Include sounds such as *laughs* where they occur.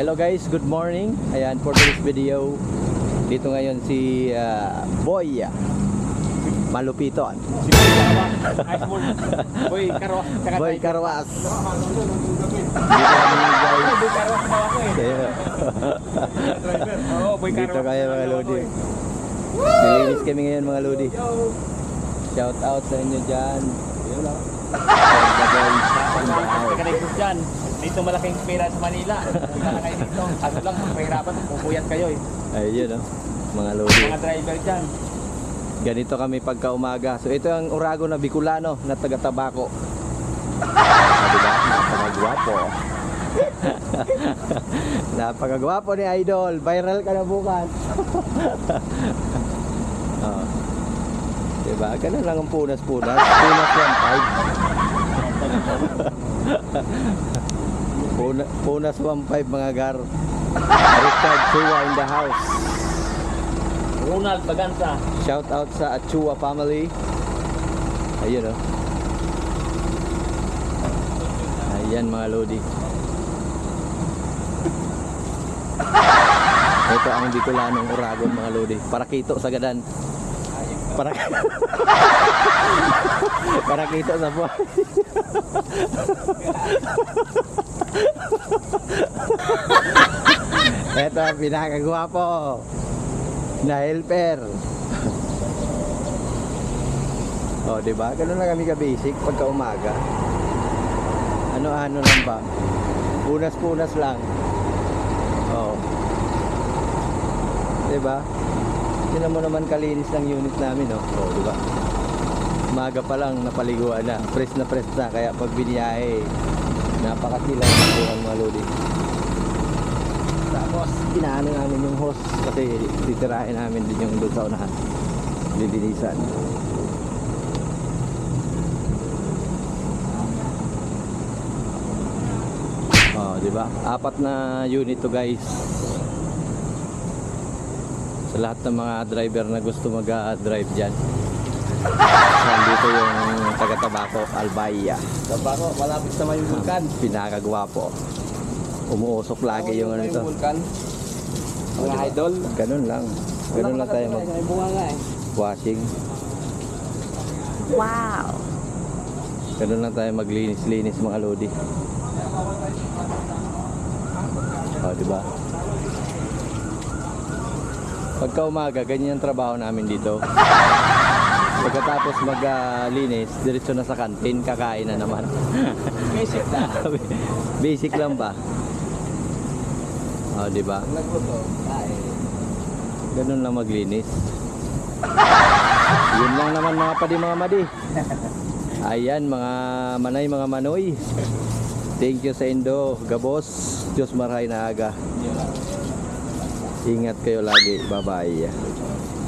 Hello guys, good morning. Ayan, for this video, dito ngayon si ah, Boy Malupiton. Si Boy Ball. Boy Karawa. Tsaka Boy. Karwas. Boy Karawa pa ako eh. Dito kayo mga Lodi. Nilinis kami ngayon mga Lodi. Shout out sa inyo dyan. Yun lang. Pagka-record dyan. Dito malaking pera sa Manila. Punta na kayo dito. Ano lang, mahirapan. Pupuyat kayo eh. Ayun oh, mga Lodi. Mga driver dyan. Ganito kami pagka umaga. So ito ang urago na Bicolano na taga Tabaco. Ah, diba? Napakagwapo. *laughs* Napakagwapo ni Idol. Viral ka na bukas. *laughs* oh. Diba? Ganun lang ang punas-punas. Punas yan, five. *laughs* Puna, punas 1.5 mga gar. Richard Chua in the house. Ronald Baganza. Shout out sa Achua family. Ayun oh. Ayan mga lodi. Ito ang Bicolanong Uragon mga lodi. Parakito sa gadan. Para *laughs* Parakito sa buhay. *laughs* Ito ang pinakagwapo na helper. oh, 'di ba? Ganun lang kami ka-basic pagka umaga. Ano-ano lang ba? Punas-punas lang. Oh. 'Di ba? Tingnan mo naman kalinis ng unit namin, no? Oh, 'di ba? Umaga pa lang napaliguan na. Press na press na kaya pag biniyahe napakasilaw ng buong mga lodi. Tapos, inaano namin yung hose kasi titirahin namin din yung doon sa unahan. Lilinisan. Oh, di ba? Apat na unit to guys. Sa lahat ng mga driver na gusto mag-drive dyan. *laughs* Nandito yung taga-tabako, Albaya. Tabaco, malapit naman yung vulkan. Pinakagwapo. Umuusok lagi yung ano ito. vulkan. Oh, Mga diba? idol. Ganun lang. Ganun lang tayo nga eh. mag-washing. Wow. Ganun lang tayo maglinis-linis mga lodi. Oh, di ba? Pagka umaga, ganyan ang trabaho namin dito. Pagkatapos maglinis, diretso na sa kantin, kakain na naman. Basic na. *laughs* Basic lang ba? Oh, di ba? Nagluto. Kain. Ganun lang maglinis. Yun lang naman mga padi mga madi. Ayan mga manay mga manoy. Thank you sa Indo, Gabos. Diyos marahay na aga. Ingat kayo lagi. Bye-bye.